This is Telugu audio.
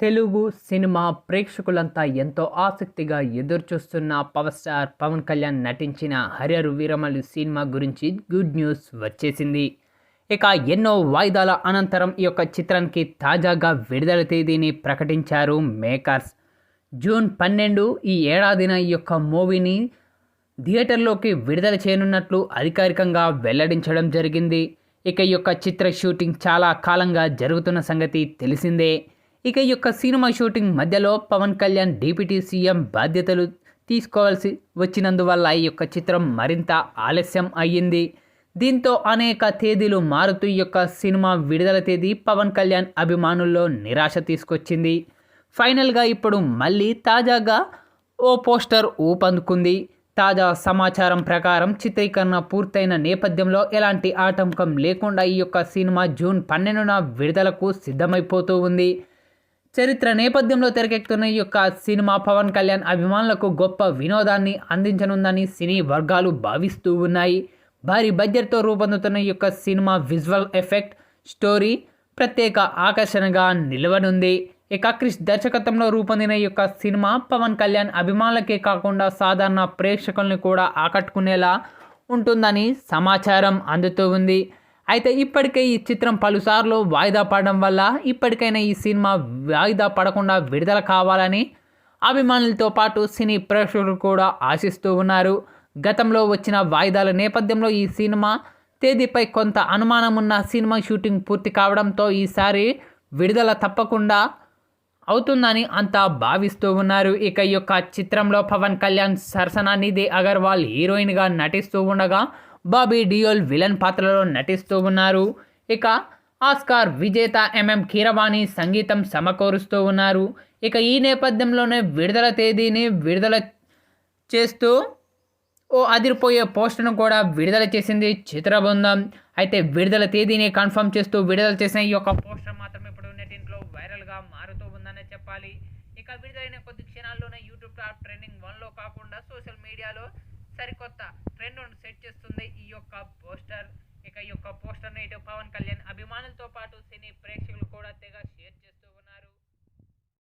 తెలుగు సినిమా ప్రేక్షకులంతా ఎంతో ఆసక్తిగా ఎదురుచూస్తున్న పవర్ స్టార్ పవన్ కళ్యాణ్ నటించిన హరియరు వీరమలు సినిమా గురించి గుడ్ న్యూస్ వచ్చేసింది. ఇక ఎన్నో వాయిదాల అనంతరం ఈ యొక్క చిత్రానికి తాజాగా విడుదల తేదీని ప్రకటించారు మేకర్స్. జూన్ పన్నెండు ఈ ఏడాదిన ఈ యొక్క మూవీని థియేటర్లోకి విడుదల చేయనున్నట్లు అధికారికంగా వెల్లడించడం జరిగింది. ఇక ఈ యొక్క చిత్ర షూటింగ్ చాలా కాలంగా జరుగుతున్న సంగతి తెలిసిందే. ఇక ఈ యొక్క సినిమా షూటింగ్ మధ్యలో పవన్ కళ్యాణ్ డిప్యూటీ సీఎం బాధ్యతలు తీసుకోవాల్సి వచ్చినందువల్ల ఈ యొక్క చిత్రం మరింత ఆలస్యం అయ్యింది. దీంతో అనేక తేదీలు మారుతూ ఈ యొక్క సినిమా విడుదల తేదీ పవన్ కళ్యాణ్ అభిమానుల్లో నిరాశ తీసుకొచ్చింది. ఫైనల్గా ఇప్పుడు మళ్ళీ తాజాగా ఓ పోస్టర్ ఊపందుకుంది. తాజా సమాచారం ప్రకారం చిత్రీకరణ పూర్తయిన నేపథ్యంలో ఎలాంటి ఆటంకం లేకుండా ఈ యొక్క సినిమా జూన్ పన్నెండున విడుదలకు సిద్ధమైపోతూ ఉంది. చరిత్ర నేపథ్యంలో తెరకెక్కుతున్న ఈ యొక్క సినిమా పవన్ కళ్యాణ్ అభిమానులకు గొప్ప వినోదాన్ని అందించనుందని సినీ వర్గాలు భావిస్తూ ఉన్నాయి. భారీ బడ్జెట్తో రూపొందుతున్న ఈ యొక్క సినిమా విజువల్ ఎఫెక్ట్ స్టోరీ ప్రత్యేక ఆకర్షణగా నిలవనుంది. ఇక క్రిష్ దర్శకత్వంలో రూపొందిన ఈ యొక్క సినిమా పవన్ కళ్యాణ్ అభిమానులకే కాకుండా సాధారణ ప్రేక్షకుల్ని కూడా ఆకట్టుకునేలా ఉంటుందని సమాచారం అందుతూ ఉంది. అయితే ఇప్పటికే ఈ చిత్రం పలుసార్లు వాయిదా పడడం వల్ల ఇప్పటికైనా ఈ సినిమా వాయిదా పడకుండా విడుదల కావాలని అభిమానులతో పాటు సినీ ప్రేక్షకులు కూడా ఆశిస్తూ ఉన్నారు. గతంలో వచ్చిన వాయిదాల నేపథ్యంలో ఈ సినిమా తేదీపై కొంత అనుమానం ఉన్న సినిమా షూటింగ్ పూర్తి కావడంతో ఈసారి విడుదల తప్పకుండా అవుతుందని అంతా భావిస్తూ ఉన్నారు. ఇక ఈ యొక్క చిత్రంలో పవన్ కళ్యాణ్ సరసన నిధి అగర్వాల్ హీరోయిన్గా నటిస్తూ ఉండగా బాబీ డియోల్ విలన్ పాత్రలో నటిస్తూ ఉన్నారు. ఇక ఆస్కార్ విజేత ఎంఎం కీరవాణి సంగీతం సమకూరుస్తూ ఉన్నారు. ఇక ఈ నేపథ్యంలోనే విడుదల తేదీని విడుదల చేస్తూ ఓ అదిరిపోయే పోస్టును కూడా విడుదల చేసింది చిత్రబృందం. అయితే విడుదల తేదీని కన్ఫర్మ్ చేస్తూ విడుదల చేసిన ఈ యొక్క పోస్టర్ ఇక విడుదలైన కొద్ది క్షణాల్లోనే యూట్యూబ్ టాప్ ట్రెండింగ్ వన్లో కాకుండా సోషల్ మీడియాలో సరికొత్త ట్రెండ్ను సెట్ చేస్తుంది ఈ యొక్క పోస్టర్. ఇక ఈ యొక్క పోస్టర్ ఇటు పవన్ కళ్యాణ్ అభిమానులతో పాటు సినీ ప్రేక్షకులు కూడా తెగ షేర్ చేస్తారు